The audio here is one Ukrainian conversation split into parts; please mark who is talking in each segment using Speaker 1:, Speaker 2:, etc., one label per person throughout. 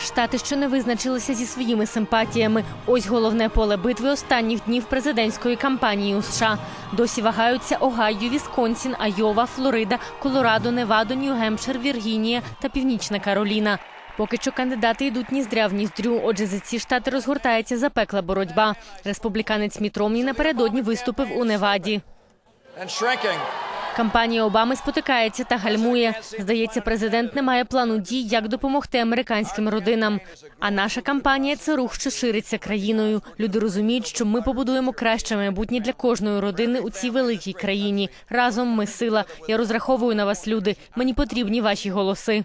Speaker 1: Штати, що не визначилися зі своїми симпатіями. Ось головне поле битви останніх днів президентської кампанії у США. Досі вагаються Огайо, Вісконсін, Айова, Флорида, Колорадо, Невадо, Нью-Гемпшир, Віргінія та Північна Кароліна. Поки що кандидати йдуть ніздря в ніздрю. Отже, за ці штати розгортається запекла боротьба. Республіканець Міт Ромні напередодні виступив у Неваді. Кампанія Обами спотикається та гальмує. Здається, президент не має плану дій, як допомогти американським родинам. А наша кампанія це рух, що шириться країною. Люди розуміють, що ми побудуємо краще майбутнє для кожної родини у цій великій країні. Разом ми сила. Я розраховую на вас, люди. Мені потрібні ваші голоси.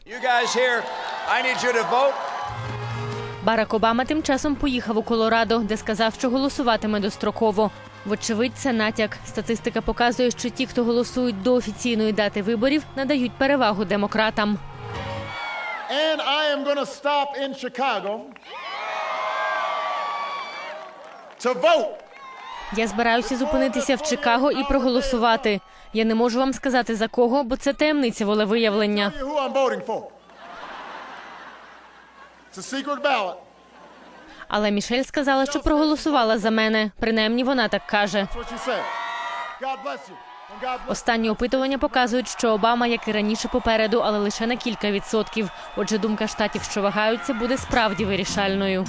Speaker 1: Барак Обама тим часом поїхав у Колорадо, де сказав, що голосуватиме достроково. Вочевидь, це натяк. Статистика показує, що ті, хто голосують до офіційної дати виборів, надають перевагу демократам.
Speaker 2: And I am to stop in Chicago to vote.
Speaker 1: Я збираюся зупинитися в Чикаго і проголосувати. Я не можу вам сказати за кого, бо це таємниця волевиявлення.
Speaker 2: It's a secret ballot.
Speaker 1: Але Мішель сказала, що проголосувала за мене. Принаймні, вона так каже. Останні опитування показують, що Обама, як і раніше, попереду, але лише на кілька відсотків. Отже, думка штатів, що вагаються, буде справді вирішальною.